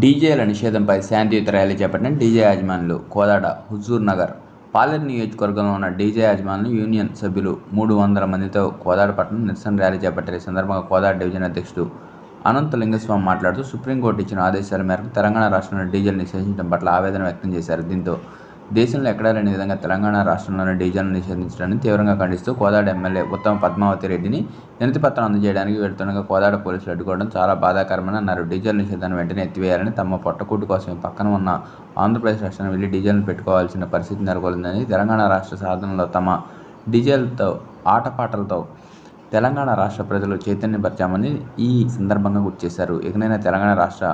డీజేల నిషేధంపై శాంతియుత ర్యాలీ చేపట్టిన డీజే యాజమాన్యులు కోదాడ హుజూర్ నగర్ పాలేరు నియోజకవర్గంలో ఉన్న డీజే యాజమాన్యులు యూనియన్ సభ్యులు మూడు వందల మందితో కోదాడ పట్టణం నిరసన ర్యాలీ చేపట్టారు. ఈ సందర్భంగా కోదాడ డివిజన్ అధ్యక్షుడు అనంత లింగస్వామి మాట్లాడుతూ సుప్రీంకోర్టు ఇచ్చిన ఆదేశాల మేరకు తెలంగాణ రాష్ట్రంలో డీజేలు నిషేధించడం పట్ల ఆవేదన వ్యక్తం చేశారు. దీంతో దేశంలో ఎక్కడా లేని విధంగా తెలంగాణ రాష్ట్రంలోని డీజేలను నిషేధించడాన్ని తీవ్రంగా ఖండిస్తూ కోదాడ ఎమ్మెల్యే ఉత్తమ పద్మావతి రెడ్డిని వినతి పత్రం అందజేయడానికి వెళ్తుండగా కోదాడ పోలీసులు అడ్డుకోవడం చాలా బాధాకరమని. అన్నారు డీజిల్ నిషేధాన్ని వెంటనే ఎత్తివేయాలని తమ పొట్టకూటు కోసం పక్కన ఉన్న ఆంధ్రప్రదేశ్ రాష్ట్రాన్ని వెళ్ళి డీజిల్ను పెట్టుకోవాల్సిన పరిస్థితి నెలకొందని తెలంగాణ రాష్ట్ర సాధనలో తమ డీజిల్తో ఆటపాటలతో తెలంగాణ రాష్ట్ర ప్రజలు చైతన్యపరిచామని ఈ సందర్భంగా గుర్తు చేశారు. ఇకనైనా తెలంగాణ రాష్ట్ర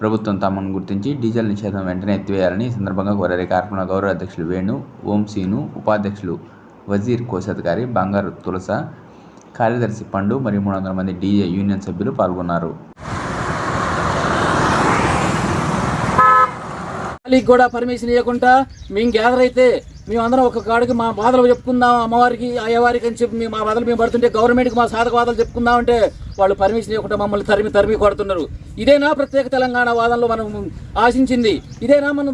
ప్రభుత్వం తమను గుర్తించి డీజిల్ నిషేధం వెంటనే ఎత్తివేయాలని ఈ సందర్భంగా కోరారు. కార్యక్రమంలో గౌరవ అధ్యక్షులు వేణు ఓంసీను ఉపాధ్యక్షులు వజీర్ కోశాధికారి బంగారు తులస కార్యదర్శి పండు మరియు మూడు వందల మంది డీజే యూనియన్ సభ్యులు పాల్గొన్నారు. కూడా పర్మిషన్ ఇవ్వకుండా మేము గ్యాదర్ అయితే మేమందరం ఒక కాడికి మా బాధలు చెప్పుకుందాం అమ్మవారికి అయ్యవారికి అని చెప్పి మేము మా బాధలు మేము పడుతుంటే గవర్నమెంట్కి మా సాధక బాధలు చెప్పుకుందాం అంటే వాళ్ళు పర్మిషన్ ఇవ్వకుండా మమ్మల్ని తరిమి తరిమి కొడుతున్నారు. ఇదేనా ప్రత్యేక తెలంగాణ వాదనలో మనం ఆశించింది. ఇదేనా మన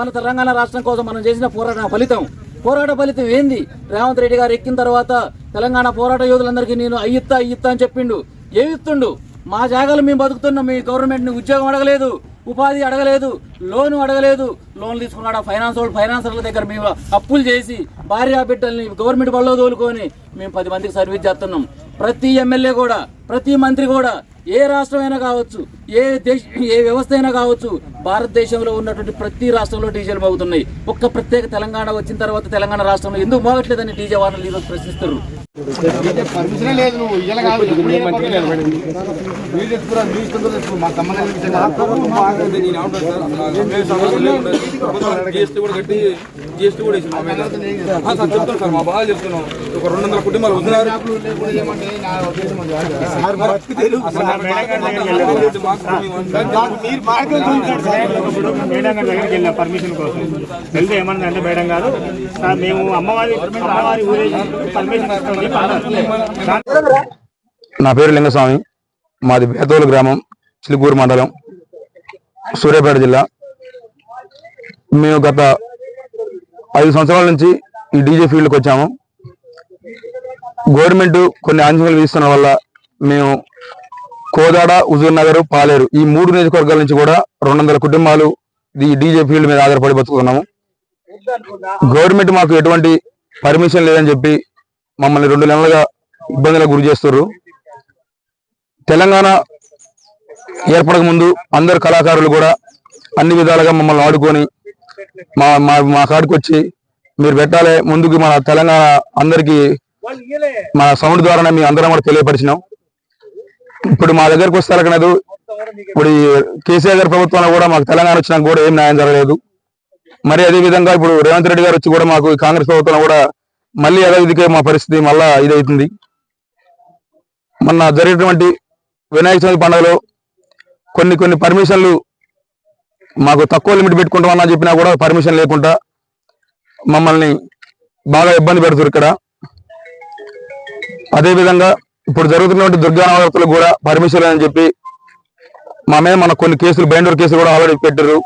మన తెలంగాణ రాష్ట్రం కోసం మనం చేసిన పోరాట ఫలితం. పోరాట ఫలితం ఏంది? రేవంత్ రెడ్డి గారు ఎక్కిన తర్వాత తెలంగాణ పోరాట యోధులందరికీ నేను అయ్యిత్తా అయ్యిత్తా అని చెప్పిండు. ఏమిస్తుండు మా జాగాలు మేము బతుకుతున్నాం మీ గవర్నమెంట్ని ఉద్యోగం అడగలేదు ఉపాధి అడగలేదు లోను అడగలేదు. లోన్ తీసుకున్నాడు? ఫైనాన్స్ వాళ్ళు ఫైనాన్సర్ల దగ్గర మేము అప్పులు చేసి భార్య బిడ్డల్ని గవర్నమెంట్ బళ్ళో తోలుకొని మేము పది మందికి సర్వీస్ చేస్తున్నాం. ప్రతి ఎమ్మెల్యే కూడా ప్రతి మంత్రి కూడా ఏ రాష్ట్రమైనా కావచ్చు ఏ దేశ ఏ వ్యవస్థ అయినా కావచ్చు భారతదేశంలో ఉన్నటువంటి ప్రతి రాష్ట్రంలో డీజేలు మోగుతున్నాయి. ఒక్క ప్రత్యేక తెలంగాణ వచ్చిన తర్వాత తెలంగాణ రాష్ట్రంలో ఎందుకు మోగట్లేదని డీజే వార్తలు ఈరోజు ప్రశ్నిస్తారు పర్మిషనే లేదు నువ్వు ఇలా కాదు. వీడియో కూడా జిఎస్టీ కూడా సార్ చెప్తాను సార్ మా బాగా చెప్తున్నాం. ఒక రెండు వందల కుటుంబాలు వస్తున్నారు మేడం దగ్గరికి పర్మిషన్ కోసం. వెళ్తే ఏమన్నా అంటే మేడం గారు సార్ మేము అమ్మవారి అమ్మవారి పర్మిషన్. నా పేరు లింగస్వామి. మాది బేతోలు గ్రామం చిలుకూరు మండలం సూర్యాపేట జిల్లా. మేము గత ఐదు సంవత్సరాల నుంచి ఈ డీజే ఫీల్డ్కి వచ్చాము. గవర్నమెంట్ కొన్ని ఆంక్షలు విధిస్తున్న వల్ల మేము కోదాడ హుజూర్ నగర్ పాలేరు ఈ మూడు నియోజకవర్గాల నుంచి కూడా రెండు కుటుంబాలు ఈ డీజే ఫీల్డ్ మీద ఆధారపడి బతుకుతున్నాము. గవర్నమెంట్ మాకు ఎటువంటి పర్మిషన్ లేదని చెప్పి మమ్మల్ని రెండు నెలలుగా ఇబ్బందులకు గురి చేస్తున్నారు తెలంగాణ ఏర్పడక ముందు అందరు కళాకారులు కూడా అన్ని విధాలుగా మమ్మల్ని ఆడుకొని మా మా మా కాడికి వచ్చి మీరు పెట్టాలి. ముందుకు మన తెలంగాణ అందరికి మన సౌండ్ ద్వారానే మీ అందరం కూడా తెలియపరిచినాం. ఇప్పుడు మా దగ్గరకు వస్తే కనదు ఇప్పుడు ఈ కేసీఆర్ గారి ప్రభుత్వంలో కూడా మాకు తెలంగాణ వచ్చినా కూడా ఏం న్యాయం జరగలేదు. మరి అదే విధంగా ఇప్పుడు రేవంత్ రెడ్డి గారు వచ్చి కూడా మాకు కాంగ్రెస్ ప్రభుత్వంలో కూడా మళ్ళీ యథావిధికే మా పరిస్థితి మళ్ళా ఇదవుతుంది మొన్న జరిగినటువంటి వినాయక చవితి పండుగలో కొన్ని కొన్ని పర్మిషన్లు మాకు తక్కువ లిమిట్ పెట్టుకుంటామన్నా చెప్పినా కూడా పర్మిషన్ లేకుండా మమ్మల్ని బాగా ఇబ్బంది పెడుతున్నారు ఇక్కడ. అదేవిధంగా ఇప్పుడు జరుగుతున్నటువంటి దుర్గా కూడా పర్మిషన్ లేదని చెప్పి మా మీద మన కొన్ని కేసులు బైండోర్ కేసులు కూడా ఆల్రెడీ పెట్టారు.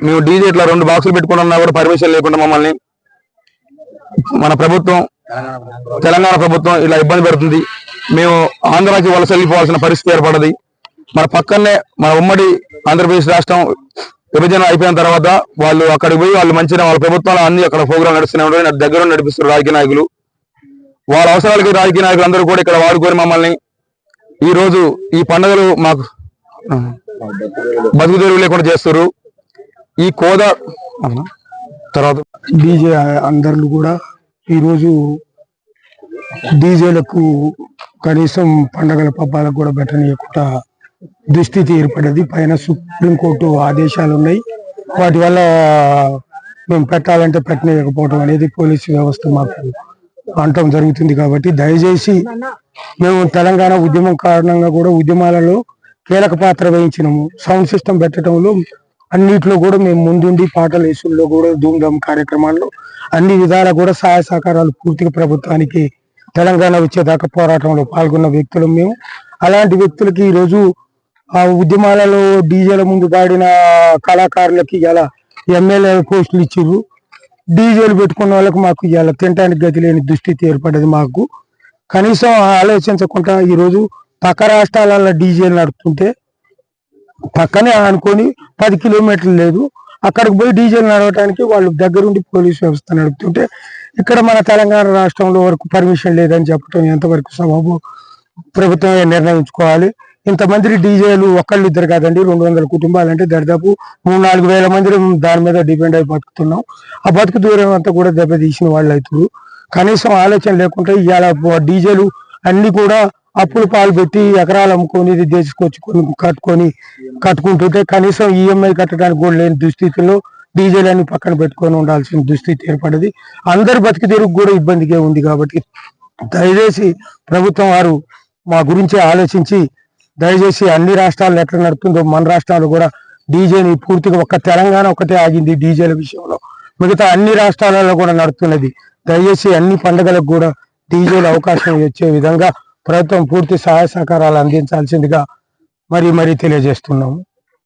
మేము డీజే ఇట్లా రెండు బాక్సులు పెట్టుకుంటున్నా కూడా పర్మిషన్ లేకుండా మమ్మల్ని మన ప్రభుత్వం తెలంగాణ ప్రభుత్వం ఇలా ఇబ్బంది పెడుతుంది. మేము ఆంధ్రాకి వలస వెళ్ళిపోవాల్సిన పరిస్థితి ఏర్పడది. మన పక్కనే మన ఉమ్మడి ఆంధ్రప్రదేశ్ రాష్ట్రం విభజన అయిపోయిన తర్వాత వాళ్ళు అక్కడికి పోయి వాళ్ళు మంచిగా వాళ్ళ ప్రభుత్వాలు అన్ని అక్కడ ప్రోగ్రాం నడుస్తూనే నా దగ్గర నడిపిస్తారు రాజకీయ నాయకులు. వాళ్ళ అవసరాలకి రాజకీయ నాయకులు అందరూ కూడా ఇక్కడ వాడుకొని మమ్మల్ని ఈ రోజు ఈ పండుగలు మాకు బతుకు తెరువు లేకుండా చేస్తారు ఈ కోదా తర్వాత డీజే అందరు కూడా ఈరోజు డీజేలకు కనీసం పండగల పబ్బాలకు కూడా పెట్టనీయకుండా దుస్థితి ఏర్పడ్డది పైన సుప్రీంకోర్టు ఆదేశాలు ఉన్నాయి వాటి వల్ల మేము పెట్టాలంటే పెట్టనీయకపోవడం అనేది పోలీసు వ్యవస్థ మాకు అంటం జరుగుతుంది కాబట్టి దయచేసి మేము తెలంగాణ ఉద్యమం కారణంగా కూడా ఉద్యమాలలో కీలక పాత్ర వహించినాము. సౌండ్ సిస్టమ్ పెట్టడంలో అన్నిట్లో కూడా మేము ముందుండి పాటల వేసుల్లో కూడా ధూమ్ధామ్ కార్యక్రమాల్లో అన్ని విధాలు కూడా సహాయ సహకారాలు పూర్తిగా ప్రభుత్వానికి తెలంగాణ వచ్చేదాకా పోరాటంలో పాల్గొన్న వ్యక్తులు మేము. అలాంటి వ్యక్తులకి ఈరోజు ఆ ఉద్యమాలలో డీజేల ముందు పాడిన కళాకారులకి ఇలా ఎమ్మెల్యే పోస్టులు ఇచ్చారు డీజేలు పెట్టుకున్న వాళ్ళకి మాకు ఇలా తినడానికి గతి లేని దుస్థితి ఏర్పడ్డది మాకు. కనీసం ఆలోచించకుండా ఈరోజు పక్క రాష్ట్రాలలో డీజేలు నడుపుతుంటే పక్కనే అనుకొని పది కిలోమీటర్లు లేదు అక్కడికి పోయి డీజేలు నడవటానికి వాళ్ళు దగ్గరుండి పోలీస్ వ్యవస్థ నడుపుతుంటే ఇక్కడ మన తెలంగాణ రాష్ట్రంలో వరకు పర్మిషన్ లేదని చెప్పడం ఎంతవరకు సబబు ప్రభుత్వమే నిర్ణయించుకోవాలి. ఇంతమంది డీజేలు ఒకళ్ళు ఇద్దరు కాదండి రెండు వందల కుటుంబాలు అంటే దరిదాపు మూడు నాలుగు వేల మంది దాని మీద డిపెండ్ అయి బతుకుతున్నాం. ఆ బతుకు దూరం అంతా కూడా దెబ్బతీసిన వాళ్ళు అవుతారు కనీసం ఆలోచన లేకుండా ఇవాళ డీజేలు అన్ని కూడా అప్పులు పాలు పెట్టి ఎకరాలు అమ్ముకొని ఇది తీసుకొచ్చి కట్టుకొని కట్టుకుంటుంటే కనీసం ఈఎంఐ కట్టడానికి కూడా లేని దుస్థితిలో డీజేలు అని పక్కన పెట్టుకొని ఉండాల్సిన దుస్థితి ఏర్పడింది. అందరి బతికి తెరుగు కూడా ఇబ్బందిగా ఉంది కాబట్టి దయచేసి ప్రభుత్వం వారు మా గురించి ఆలోచించి దయచేసి అన్ని రాష్ట్రాలు ఎట్లా నడుతుందో మన రాష్ట్రాలు కూడా డీజేని పూర్తిగా ఒక్క తెలంగాణ ఒకటే ఆగింది డీజేల విషయంలో. మిగతా అన్ని రాష్ట్రాలలో కూడా నడుతున్నది దయచేసి అన్ని పండుగలకు కూడా డీజేలు అవకాశం వచ్చే విధంగా ప్రభుత్వం పూర్తి సహాయ సహకారాలు అందించాల్సిందిగా మరి మరి తెలియజేస్తున్నాము.